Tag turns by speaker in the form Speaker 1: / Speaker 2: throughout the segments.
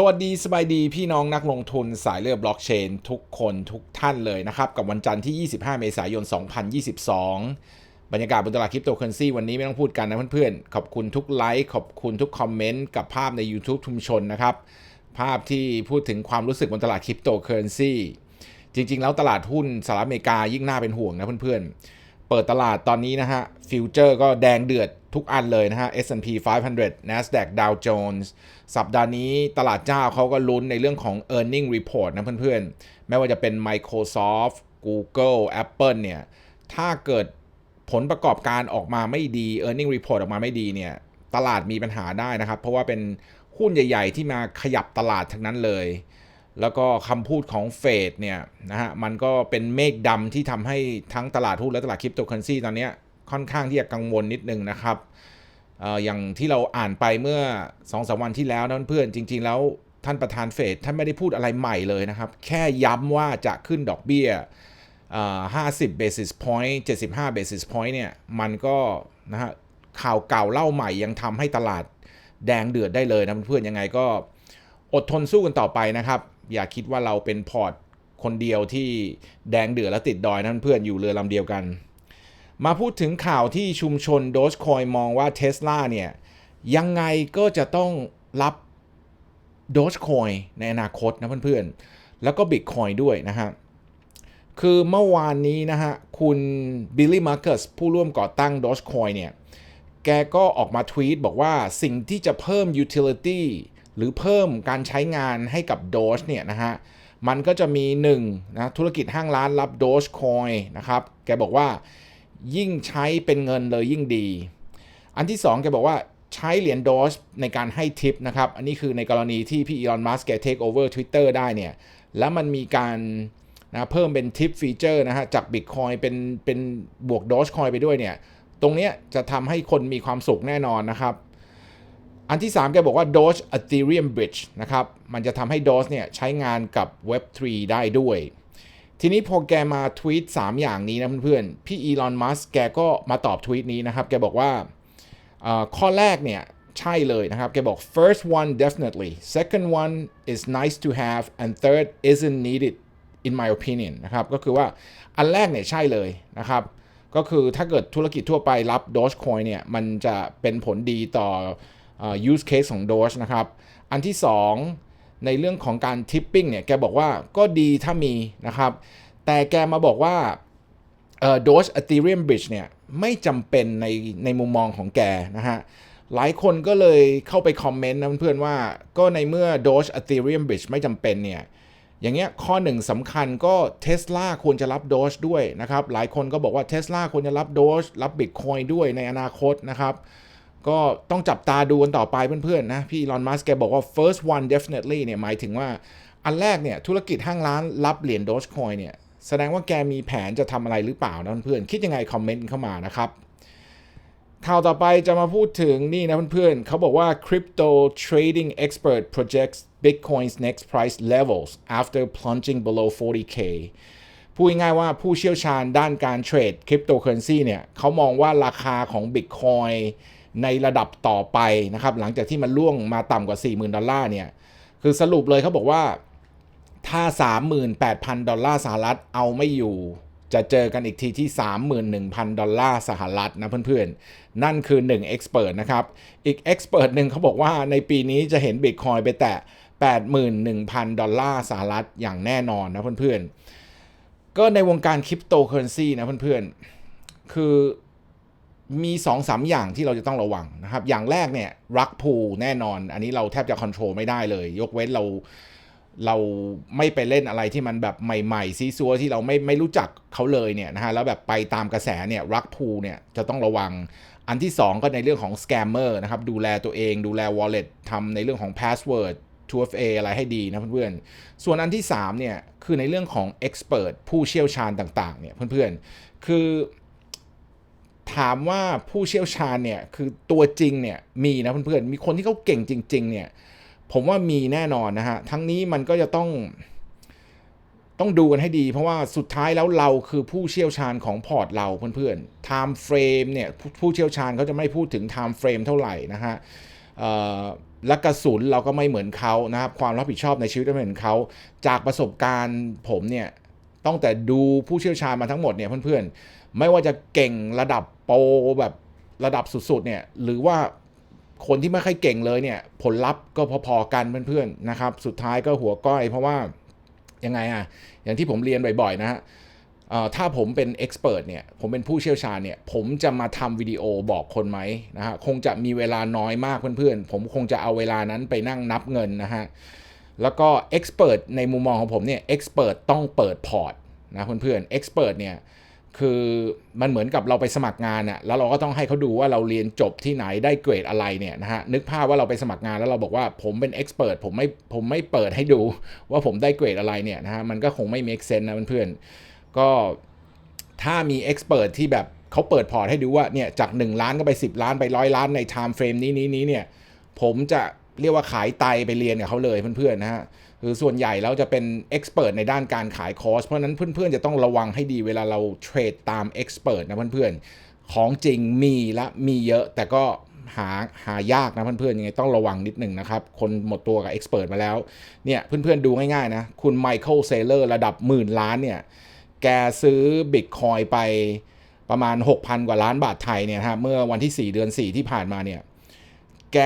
Speaker 1: สวัสดีสบายดีพี่น้องนักลงทุนสายเลือดบล็อกเชนทุกคนทุกท่านเลยนะครับ กับวันจันทร์ที่ 25 เมษายน 2022 บรรยากาศบนตลาดคริปโตเคอเรนซีวันนี้ไม่ต้องพูดกันนะเพื่อนๆ ขอบคุณทุกไลค์ขอบคุณทุกคอมเมนต์กับภาพใน YouTube ชุมชนนะครับ ภาพที่พูดถึงความรู้สึกบนตลาดคริปโตเคอเรนซีจริง ๆ แล้วตลาดหุ้นสหรัฐอเมริกายิ่งน่าเป็นห่วงนะเพื่อนๆ เปิดตลาดตอนนี้นะฮะฟิวเจอร์ก็แดงเดือด ทุกอันเลยนะฮะ S&P 500 NASDAQ Dow Jones สัปดาห์นี้ตลาดเจ้าเขาก็ลุ้นในเรื่องของ e a r n i n g report นะเพื่อนๆ ไม่ว่าจะเป็น Microsoft Google Apple เนี่ย ถ้าเกิดผลประกอบการออกมาไม่ดี e a r n i n g report ออกมาไม่ดีเนี่ย ตลาดมีปัญหาได้นะครับ เพราะว่าเป็นหุ้นใหญ่ ๆ ที่มาขยับตลาดทั้งนั้นเลย แล้วก็คำพูดของเฟดเนี่ยนะฮะ มันก็เป็นเมฆดำที่ทำให้ทั้งตลาดหุ้นและตลาดคริปโตเคอเรนซีตอนนี้ ค่อนข้างที่จะกังวลนิดนึงนะครับออย่างที่เราอ่านไปเมื่อ2อสวันที่แล้วนั่นเพื่อนจริง ๆ แล้วท่านประธานเฟดท่านไม่ได้พูดอะไรใหม่เลยนะครับ แค่ย้ำว่าจะขึ้นดอกเบี้ย50 basis point 75 basis point เนี่ยมันก็นะฮะข่าวเก่าเล่าใหม่ยังทำให้ตลาดแดงเดือดได้เลยนะเพื่อนยังไงก็อดทนสู้กันต่อไปนะครับ อย่าคิดว่าเราเป็นพอร์ตคนเดียวที่แดงเดือดและติดดอยนั่นเพื่อนอยู่เรือลำเดียวกัน มาพูดถึงข่าวที่ชุมชนโดชคอยมองว่าเท s l a เนี่ย ยังไงก็จะต้องรับโดชคอยในอนาคตนะเพื่อนๆ แล้วก็บิตคอยด้วยนะฮะ คือเมื่อวานนี้นะฮะ คุณบิลลี่มาร์คัสผู้ร่วมก่อตั้ง Dogecoin เนี่ย แกก็ออกมาทวีตบอกว่าสิ่งที่จะเพิ่ม utility หรือเพิ่มการใช้งานให้กับ Doge เนี่ยนะฮะมันก็จะมี1นะธุรกิจห้างร้านรับ Dogecoin นะครับ แกบอกว่า ยิ่งใช้เป็นเงินเลยยิ่งดี อันที่2แกบอกว่าใช้เหรียญดอชในการให้ทิปนะครับ อันนี้คือในกรณีที่พี่อีลอน มัสก์แกเทคโอเวอร์ทวิตเตอร์ได้เนี่ย แล้วมันมีการนะเพิ่มเป็นทิปฟีเจอร์นะฮะ จาก Bitcoin เป็นเป็นบวกดอชคอยไปด้วยเนี่ย ตรงนี้จะทำให้คนมีความสุขแน่นอนนะครับ อันที่ 3 แกบอกว่า Doge Ethereum Bridge นะครับ มันจะทำให้ Doge เนี่ยใช้งานกับ Web3 ได้ด้วย ทีนี้พอแกมาทวีต3 อย่างนี้นะเพื่อนๆ พี่อีลอน มัสแกก็มาตอบทวีตนี้นะครับ แกบอกว่าข้อแรกเนี่ย ใช่เลยนะครับ แกบอก first one definitely second one is nice to have and third isn't needed in my opinion นะครับ ก็คือว่าอันแรกเนี่ย ใช่เลยนะครับ ก็คือถ้าเกิดธุรกิจทั่วไปรับ Dogecoin เนี่ย มันจะเป็นผลดีต่อ use case ของ Doge นะครับ อันที่ 2 ในเรื่องของการทิปปิ้งเนี่ยแกบอกว่าก็ดีถ้ามีนะครับ แต่แกมาบอกว่าโดชอะตีเรียมบริดจ์เนี่ยไม่จำเป็นในในมุมมองของแกนะฮะหลายคนก็เลยเข้าไปคอมเมนต์นะเพื่อนๆว่าก็ในเมื่อ Doge Ethereum Bridge ไม่จำเป็นเนี่ย อย่างเงี้ยข้อหนึ่งสำคัญก็ Tesla ควรจะรับ Doge ด้วยนะครับ หลายคนก็บอกว่า Tesla ควรจะรับ Doge รับ Bitcoin ด้วยในอนาคตนะครับ ก็ต้องจับตาดูกันต่อไปเพื่อนๆนะ พี่ลอนมัสแกบอกว่า first one definitely เนี่ยหมายถึงว่าอันแรกเนี่ยธุรกิจห้างร้านรับเหรียญ Dogecoin เนี่ยแสดงว่าแกมีแผนจะทำอะไรหรือเปล่านะเพื่อนๆคิดยังไงคอมเมนต์เข้ามานะครับข่าวต่อไปจะมาพูดถึงนี่นะเพื่อนๆเขาบอกว่า crypto trading expert projects Bitcoin's next price levels after plunging below 40k พูดง่ายว่าผู้เชี่ยวชาญด้านการเทรดคริปโตเคอเรนซีเนี่ยเขามองว่าราคาของ Bitcoin ในระดับต่อไปนะครับ หลังจากที่มันล่วงมาต่ำกว่า 40,000 ดอลลาร์เนี่ย คือสรุปเลยเขาบอกว่าถ้า 38,000 ดอลลาร์สหรัฐเอาไม่อยู่จะเจอกันอีกทีที่ 31,000 ดอลลาร์สหรัฐนะเพื่อนๆ นั่นคือ 1 expert นะครับ อีก expert หนึ่งเขาบอกว่าในปีนี้จะเห็น Bitcoin ไปแตะ 81,000 ดอลลาร์สหรัฐอย่างแน่นอนนะเพื่อนๆ ก็ในวงการคริปโตเคอเรนซีนะเพื่อนๆ คือ มี2อสาอย่างที่เราจะต้องระวังนะครับ อย่างแรกเนี่ยรักพูแน่นอน อันนี้เราแทบจะควบคุมไม่ได้เลย ยกเว้นเราเราไม่ไปเล่นอะไรที่มันแบบใหม่ๆซีซัวที่เราไม่ไม่รู้จักเขาเลยเนี่ยนะฮะแล้วแบบไปตามกระแสเนี่ยรักพูเนี่ยจะต้องระวัง อันที่ 2 ก็ในเรื่องของสแกมเมอร์นะครับดูแลตัวเองดูแล wallet ทำในเรื่องของ password 2FA อะไรให้ดีนะเพื่อนๆ ส่วนอันที่3เนี่ยคือในเรื่องของ expert ผู้เชี่ยวชาญต่างๆเนี่ยเพื่อนๆ คือ ถามว่าผู้เชี่ยวชาญเนี่ยคือตัวจริงเนี่ยมีนะเพื่อนๆ มีคนที่เขาเก่งจริง ๆ เนี่ยผมว่ามีแน่นอนนะฮะ ทั้งนี้มันก็จะต้องต้องดูกันให้ดี เพราะว่าสุดท้ายแล้วเราคือผู้เชี่ยวชาญของพอร์ตเราเพื่อนๆ time frame เนี่ยผู้เชี่ยวชาญเขาจะไม่พูดถึง time frame เท่าไหร่นะฮะและกระสุนเราก็ไม่เหมือนเขานะครับ ความรับผิดชอบในชีวิตไม่เหมือนเขา จากประสบการณ์ผมเนี่ยต้องแต่ดูผู้เชี่ยวชาญมาทั้งหมดเนี่ยเพื่อนๆ ไม่ว่าจะเก่งระดับ โปรแบบระดับสุดๆเนี่ยหรือว่าคนที่ไม่ค่อยเก่งเลยเนี่ยผลลัพธ์ก็พอๆกันเพื่อนๆนะครับ สุดท้ายก็หัวก้อยเพราะว่ายังไงอะอย่างที่ผมเรียนบ่อยๆนะฮะถ้าผมเป็นเอ็กซ์เพรสเนี่ยผมเป็นผู้เชี่ยวชาญเนี่ยผมจะมาทำวิดีโอบอกคนไหมนะฮะคงจะมีเวลาน้อยมากเพื่อนๆ ผมคงจะเอาเวลานั้นไปนั่งนับเงินนะฮะแล้วก็เอ็กซ์เพรสในมุมมองของผมเนี่ยเอ็กซ์เพรสต้องเปิดพอร์ตนะเพื่อนๆเอ็กซ์เพรสเนี่ย คือมันเหมือนกับเราไปสมัครงานอะแล้วเราก็ต้องให้เขาดูว่าเราเรียนจบที่ไหนได้เกรดอะไรเนี่ยนะฮะนึกภาพว่าเราไปสมัครงานแล้วเราบอกว่าผมเป็นเอ็กซ์เพรสผมไม่ผมไม่เปิดให้ดูว่าผมได้เกรดอะไรเนี่ยนะฮะมันก็คงไม่ make sense นะเพื่อนๆก็ถ้ามีเอ็กซ์เพรสที่แบบเขาเปิดพอร์ตให้ดูว่าเนี่ยจาก 1 ล้านก็ไป 10 ล้านไปร้อยล้านใน time frame นี้นี้นี้เนี่ยผมจะเรียกว่าขายไตไปเรียนกับเขาเลยเพื่อนๆนะฮะ คือส่วนใหญ่แล้วจะเป็นเอ็กซ์เพรสในด้านการขายคอร์ส เพราะนั้นเพื่อนๆ จะต้องระวังให้ดีเวลาเราเทรดตามเอ็กซ์เพรสนะเพื่อนๆ ของจริงมีและมีเยอะแต่ก็หาหายากนะเพื่อนๆยังไงต้องระวังนิดหนึ่งนะครับ คนหมดตัวกับเอ็กซ์เพรสมาแล้วเนี่ยเพื่อนๆดูง่ายๆนะ คุณไมเคิลเซเลอร์ระดับหมื่นล้านเนี่ยแกซื้อบิตคอยไปประมาณ 6,000 กว่าล้านบาทไทยเนี่ยฮะเมื่อวันที่ 4 เดือน 4 ที่ผ่านมาเนี่ย แก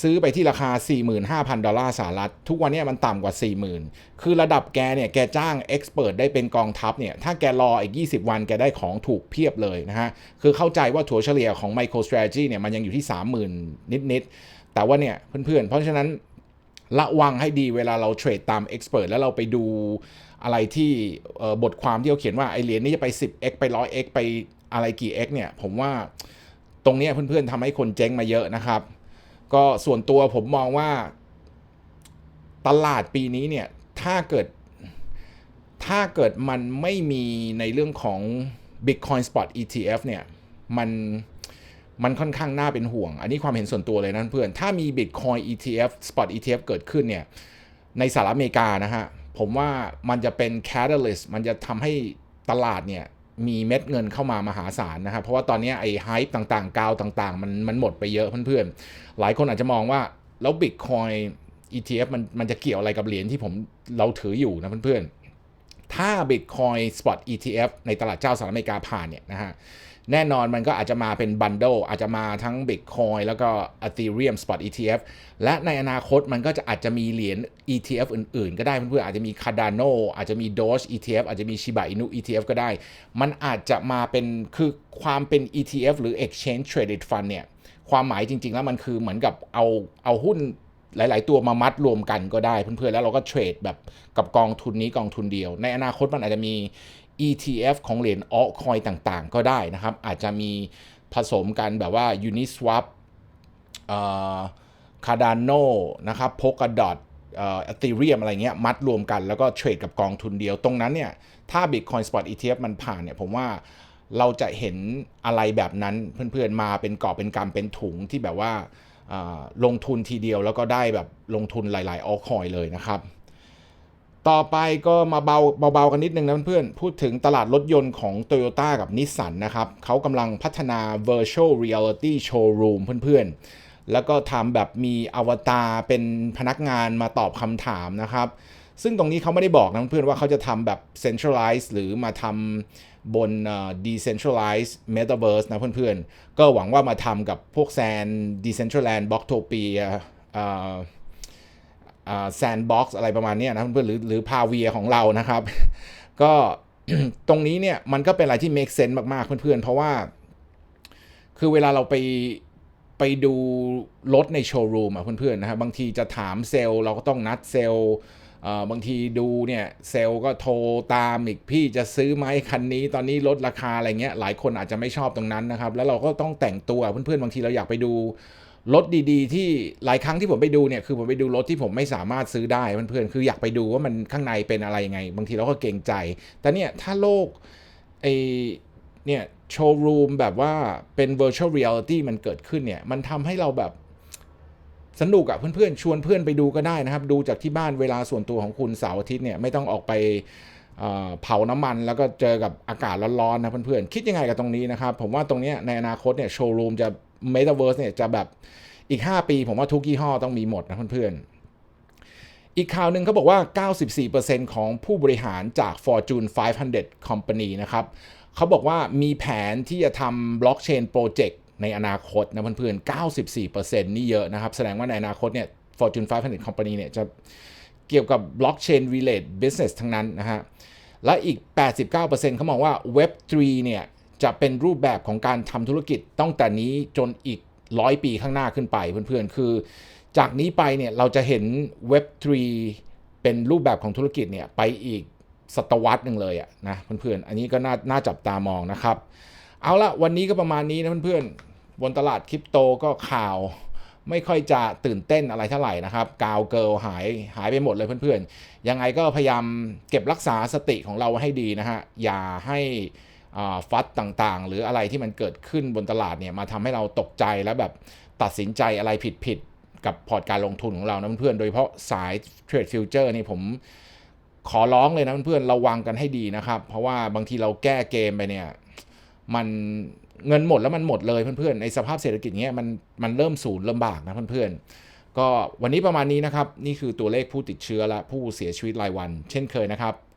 Speaker 1: ซื้อไปที่ราคา 45,000 ดอลลาร์สหรัฐ ทุกวันนี้มันต่ำกว่า 40,000 คือระดับแกเนี่ย แกจ้างเอ็กซ์เพรสได้เป็นกองทัพเนี่ย ถ้าแกรออีก 20 วันแกได้ของถูกเพียบเลยนะฮะ คือเข้าใจว่าถัวเฉลี่ยของ MicroStrategy เนี่ย มันยังอยู่ที่ 30,000 นิด ๆ แต่ว่าเนี่ย เพื่อน ๆ เพราะฉะนั้นระวังให้ดีเวลาเราเทรดตาม Expert แล้วเราไปดูอะไรที่บทความที่เขาเขียนว่าไอเหรียญนี้จะไป 10x ไป 100x ไปอะไรกี่ x เนี่ยผมว่าตรงนี้เพื่อนๆทำให้คนเจ๊งมาเยอะนะครับ ก็ส่วนตัวผมมองว่าตลาดปีนี้เนี่ย ถ้าเกิด ถ้าเกิดมันไม่มีในเรื่องของ Bitcoin Spot ETF เนี่ย มัน มันค่อนข้างน่าเป็นห่วง อันนี้ความเห็นส่วนตัวเลยนะเพื่อน ถ้ามี Bitcoin ETF Spot ETF เกิดขึ้นเนี่ย ในสหรัฐอเมริกานะฮะ ผมว่ามันจะเป็น catalyst มันจะทำให้ตลาดเนี่ย มีเม็ดเงินเข้ามามหาศาลนะครับเพราะว่าตอนนี้ไอ้ hype ต่างๆ กาวต่างๆ มันมันหมดไปเยอะเพื่อนๆ หลายคนอาจจะมองว่า แล้วบิตคอย ETF มันมันจะเกี่ยวอะไรกับเหรียญที่ผมเราถืออยู่นะเพื่อนๆ ถ้า Bitcoin Spot ETF ในตลาดเจ้าสหรัฐอเมริกาผ่านเนี่ยนะฮะ แน่นอนมันก็อาจจะมาเป็นบันโดอาจจะมาทั้ง Bitcoin แล้วก็ Ethereum Spot ETF และในอนาคตมันก็จะอาจจะมีเหรียญ ETF อื่นๆ ก็ได้เพื่อนๆอาจจะมี Cardano อาจจะมี Doge ETF อาจจะมี Shiba Inu ETF ก็ได้ มันอาจจะมาเป็นคือความเป็น ETF หรือ Exchange Traded Fund เนี่ยความหมายจริง ๆ แล้วมันคือเหมือนกับเอาเอาหุ้นหลาย ๆ ตัวมามัดรวมกันก็ได้เพื่อนๆ แล้วเราก็เทรดแบบกับกองทุนนี้กองทุนเดียว ในอนาคตมันอาจจะมี ETF ของเหรียญ altcoin ต่างๆ ก็ได้นะครับ อาจจะมีผสมกันแบบว่า Uniswap เอ่อ Cardano นะครับ Polkadot เอ่อ Ethereum อะไรเงี้ยมัดรวมกันแล้วก็เทรดกับกองทุนเดียวตรงนั้นเนี่ย ถ้า Bitcoin Spot ETF มันผ่านเนี่ย ผมว่าเราจะเห็นอะไรแบบนั้นเพื่อนๆมาเป็นกอบเป็นกำเป็นถุงที่แบบว่าลงทุนทีเดียวแล้วก็ได้แบบลงทุนหลายๆ altcoin เลยนะครับ ต่อไปก็มาเบาเบาๆกันนิดนึงนะเพื่อนๆพูดถึงตลาดรถยนต์ของ Toyota กับ Nissan นะครับเขากำลังพัฒนา Virtual Reality Showroom เพื่อนๆ แล้วก็ทำแบบมีอวตารเป็นพนักงานมาตอบคำถามนะครับ ซึ่งตรงนี้เขาไม่ได้บอกนะเพื่อนๆว่าเขาจะทำแบบ centralized หรือมาทำบน decentralized metaverse นะเพื่อนๆ ก็หวังว่ามาทำกับพวกแซน decentraland blocktopia อ่อ แซนด์บ็อกซ์อะไรประมาณนี้นะเพื่อนหรือหรือพาเวียของเรานะครับ ก็ตรงนี้เนี่ยมันก็เป็นอะไรที่ make sense มากๆ เพื่อนๆ เพราะว่า คือเวลาเราไปไปดูรถในโชว์รูมอะเพื่อนๆนะครับบางทีจะถามเซลล์เราก็ต้องนัดเซลล์บางทีดูเนี่ยเซลล์ก็โทรตามอีกพี่จะซื้อไหมคันนี้ตอนนี้ลดราคาอะไรเงี้ยหลายคนอาจจะไม่ชอบตรงนั้นนะครับ แล้วเราก็ต้องแต่งตัวเพื่อนๆบางทีเราอยากไปดู รถดีๆ ที่หลายครั้งที่ผมไปดูเนี่ยคือผมไปดูรถที่ผมไม่สามารถซื้อได้เพื่อนๆคืออยากไปดูว่ามันข้างในเป็นอะไรยังไง บางทีเราก็เกรงใจ แต่เนี่ยถ้าโลกไอเนี่ยโชว์รูมแบบว่าเป็น virtual reality มันเกิดขึ้นเนี่ยมันทำให้เราแบบสนุกอะเพื่อนๆ ชวนเพื่อนไปดูก็ได้นะครับ ดูจากที่บ้านเวลาส่วนตัวของคุณเสาร์อาทิตย์เนี่ยไม่ต้องออกไปเอ่อเผาน้ำมันแล้วก็เจอกับอากาศร้อนๆนะเพื่อนๆ คิดยังไงกับตรงนี้นะครับ ผมว่าตรงเนี้ยในอนาคตเนี่ยโชว์รูมจะ Metaverse เนี่ยจะแบบอีก 5 ปีผมว่าทุกยี่ห้อต้องมีหมดนะเพื่อนๆ อีกข่าวหนึ่งเขาบอกว่า 94%ของผู้บริหารจาก Fortune 500 Company นะครับเขาบอกว่ามีแผนที่จะทำบล็อกเชนโปรเจกต์ในอนาคตนะเพื่อนๆ 94%นี่เยอะนะครับ แสดงว่าในอนาคตเนี่ย Fortune 500 Company เนี่ยจะเกี่ยวกับ blockchain related business ทั้งนั้นนะฮะและอีก 89%เขามองว่า Web3 เนี่ย จะเป็นรูปแบบของการทำธุรกิจตั้งแต่นี้จนอีกร้อยปีข้างหน้าขึ้นไปเพื่อนๆ คือ จากนี้ไปเนี่ยเราจะเห็น Web3 เป็นรูปแบบของธุรกิจเนี่ยไปอีกศตวรรษหนึ่งเลยอะนะเพื่อนๆ อันนี้ก็น่าน่าจับตามองนะครับ เอาละวันนี้ก็ประมาณนี้นะเพื่อนๆ บนตลาดคริปโตก็ข่าวไม่ค่อยจะตื่นเต้นอะไรเท่าไหร่นะครับ กาวเกิลหายหายไปหมดเลยเพื่อนๆ ยังไงก็พยายามเก็บรักษาสติของเราให้ดีนะฮะ อย่าให้ ฟัดต่างๆ หรืออะไรที่มันเกิดขึ้นบนตลาดเนี่ยมาทำให้เราตกใจแล้วแบบตัดสินใจอะไรผิดๆกับพอร์ตการลงทุนของเรานะเพื่อนๆโดยเฉพาะสายเทรดฟิวเจอร์นี่ผมขอร้องเลยนะเพื่อนๆระวังกันให้ดีนะครับ เพราะว่าบางทีเราแก้เกมไปเนี่ยมันเงินหมดแล้วมันหมดเลยเพื่อนๆในสภาพเศรษฐกิจเงี้ยมันมันเริ่มศูนย์ลำบากนะเพื่อนๆก็วันนี้ประมาณนี้นะครับ นี่คือตัวเลขผู้ติดเชื้อและผู้เสียชีวิตรายวัน เช่นเคยนะครับ